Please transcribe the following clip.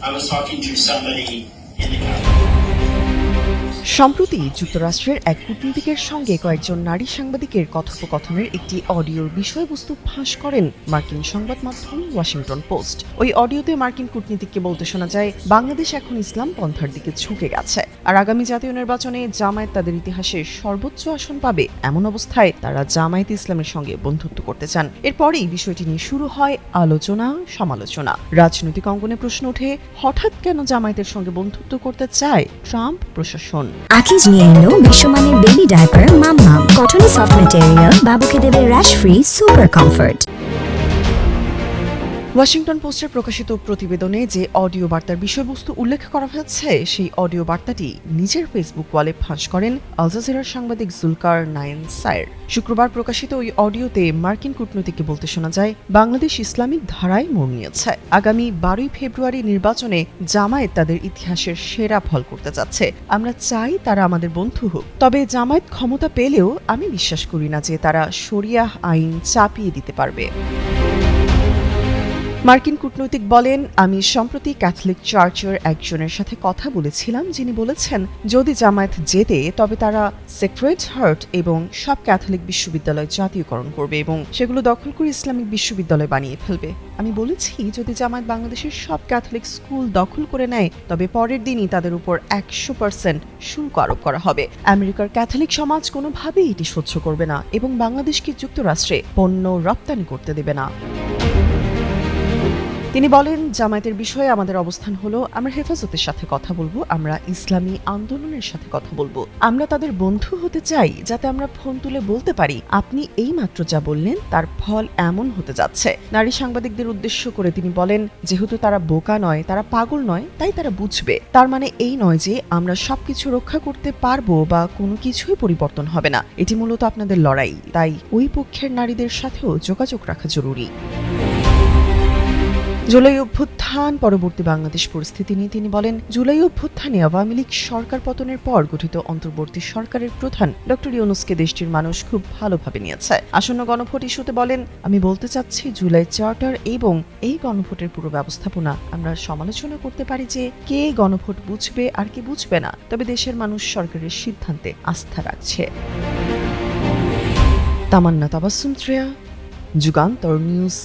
I was talking to somebody in the company. সম্প্রতি যুক্তরাষ্ট্রের এক কূটনীতিকের সঙ্গে কয়েকজন নারী সাংবাদিকের কথোপকথনের একটি অডিওর বিষয়বস্তু ফাঁস করেন মার্কিন সংবাদ মাধ্যম ওয়াশিংটন পোস্ট। ওই অডিওতে মার্কিন কূটনীতিককে বলতে শোনা যায়, বাংলাদেশ এখন ইসলাম পন্থার দিকে ঝুঁকে গেছে। আর আগামী জাতীয় নির্বাচনে জামায়াত তাদের ইতিহাসে সর্বোচ্চ আসন পাবে এমন অবস্থায় তারা জামায়াত ইসলামের সঙ্গে বন্ধুত্ব করতে চান। এরপরেই বিষয়টি নিয়ে শুরু হয় আলোচনা, সমালোচনা। রাজনৈতিক অঙ্গনে প্রশ্ন ওঠে, হঠাৎ কেন জামায়াতের সঙ্গে বন্ধুত্ব করতে চায় ট্রাম্প প্রশাসন? আকিজ নিয়ে এলো বিশ্বমানের বেবি ডায়াপার মাম মাম কটনে সফট ম্যাটেরিয়াল বাবুকে দেবে rash free super comfort Washington পোস্টের প্রকাশিত প্রতিবেদনে যে অডিও বার্তার বিষয়বস্তু উল্লেখ করা হয়েছে, সেই অডিও বার্তাটি নিজের ফেসবুক ওয়ালে ফাঁস করেন আল জাজিরার সাংবাদিক জুলকার নায়েন সায়ের। শুক্রবার প্রকাশিত ওই অডিওতে মার্কিন কূটনীতিককে বলতে শোনা যায়, বাংলাদেশ ইসলামিক ধারায় মোড় নিয়েছে আগামী বারোই ফেব্রুয়ারি নির্বাচনে জামায়াত তাদের ইতিহাসের সেরা ফল করতে যাচ্ছে। আমরা চাই তারা আমাদের বন্ধু হোক। তবে জামায়াত ক্ষমতা পেলেও আমি বিশ্বাস করি না যে তারা শরিয়াহ আইন চাপিয়ে দিতে পারবে। মার্কিন কূটনৈতিক বলেন, আমি সম্প্রতি ক্যাথলিক চার্চের একজনের সাথে কথা বলেছিলাম, যিনি বলেছেন, যদি জামায়াত জেতে, তবে তারা সেক্রেট হার্ট এবং সব ক্যাথলিক বিশ্ববিদ্যালয় জাতীয়করণ করবে এবং সেগুলো দখল করে ইসলামিক বিশ্ববিদ্যালয় বানিয়ে ফেলবে। আমি বলেছি, যদি জামায়াত বাংলাদেশের সব ক্যাথলিক স্কুল দখল করে নেয়, তবে পরের দিনই তাদের উপর একশো পার্সেন্ট শুল্ক আরোপ করা হবে। আমেরিকার ক্যাথলিক সমাজ কোনোভাবেই এটি সহ্য করবে না এবং বাংলাদেশকে যুক্তরাষ্ট্রে পণ্য রপ্তানি করতে দেবে না। তিনি বলেন, জামায়াতের বিষয়ে আমাদের অবস্থান হলো, আমরা হেফাজতের সাথে কথা বলব, আমরা ইসলামী আন্দোলনের সাথে কথা বলব। আমরা তাদের বন্ধু হতে চাই, যাতে আমরা ফোন তুলে বলতে পারি, আপনি এই মাত্র যা বললেন, তার ফল এমন হতে যাচ্ছে। নারী সাংবাদিকদের উদ্দেশ্য করে তিনি বলেন, যেহেতু তারা বোকা নয়, তারা পাগল নয়, তাই তারা বুঝবে। তার মানে এই নয় যে, আমরা সবকিছু রক্ষা করতে পারব বা কোনো কিছুই পরিবর্তন হবে না। এটি মূলত আপনাদের লড়াই, তাই ওই পক্ষের নারীদের সাথেও যোগাযোগ রাখা জরুরি। জুলাই অভ্যুত্থান, পরবর্তী বাংলাদেশ পরিস্থিতি নিয়ে তিনি বলেন, জুলাই অভ্যুত্থানে আওয়ামী লীগ সরকার পতনের পর গঠিত অন্তর্বর্তী সরকারের প্রধান ডক্টর ইউনুসকে দেশটির মানুষ খুব ভালোভাবে নিয়েছে। আসন্ন গণভোট ইস্যুতে বলেন, আমি বলতে চাচ্ছি, জুলাই চার্টার এবং এই গণভোটের পুরো ব্যবস্থাপনা আমরা সমালোচনা করতে পারি যে কে গণভোট বুঝবে আর কে বুঝবে না, তবে দেশের মানুষ সরকারের সিদ্ধান্তে আস্থা রাখছে। তামান্না তাবাসুম ত্রেয়া, যুগান্তর নিউজ।